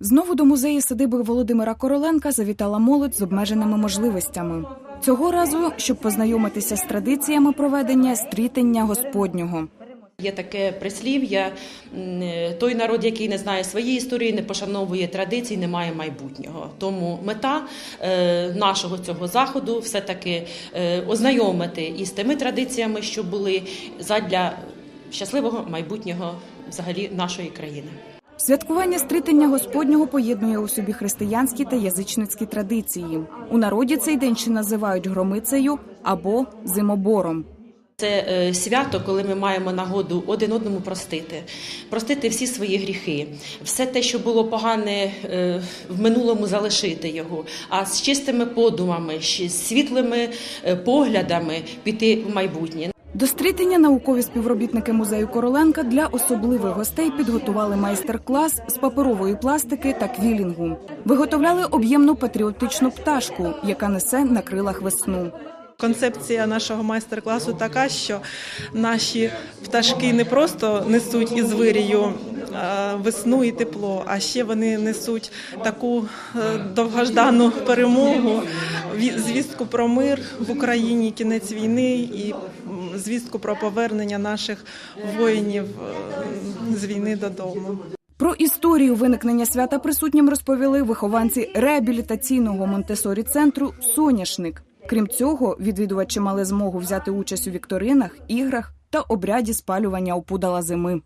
Знову до музею садиби Володимира Короленка завітала молодь з обмеженими можливостями. Цього разу, щоб познайомитися з традиціями проведення стрітення Господнього. Є таке прислів'я: той народ, який не знає своєї історії, не пошановує традицій, не має майбутнього. Тому мета е, нашого цього заходу все таки е, ознайомити із тими традиціями, що були задля щасливого майбутнього взагалі нашої країни. Святкування стрітення Господнього поєднує у собі християнські та язичницькі традиції. У народі цей день ще називають громицею або зимобором. Це е, свято, коли ми маємо нагоду один одному простити, простити всі свої гріхи, все те, що було погане е, в минулому, залишити його, а з чистими подумами, з світлими е, поглядами піти в майбутнє. До стрітення наукові співробітники музею Короленка для особливих гостей підготували майстер-клас з паперової пластики та квілінгу. Виготовляли об'ємну патріотичну пташку, яка несе на крилах весну. Концепція нашого майстер-класу така, що наші пташки не просто несуть із вирію весну і тепло, а ще вони несуть таку е, довгождану перемогу, ві- звістку про мир в Україні, кінець війни і звістку про повернення наших воїнів е, з війни додому. Про історію виникнення свята присутнім розповіли вихованці реабілітаційного Монтесорі центру Соняшник. Крім цього, відвідувачі мали змогу взяти участь у вікторинах, іграх та обряді спалювання опудала зими.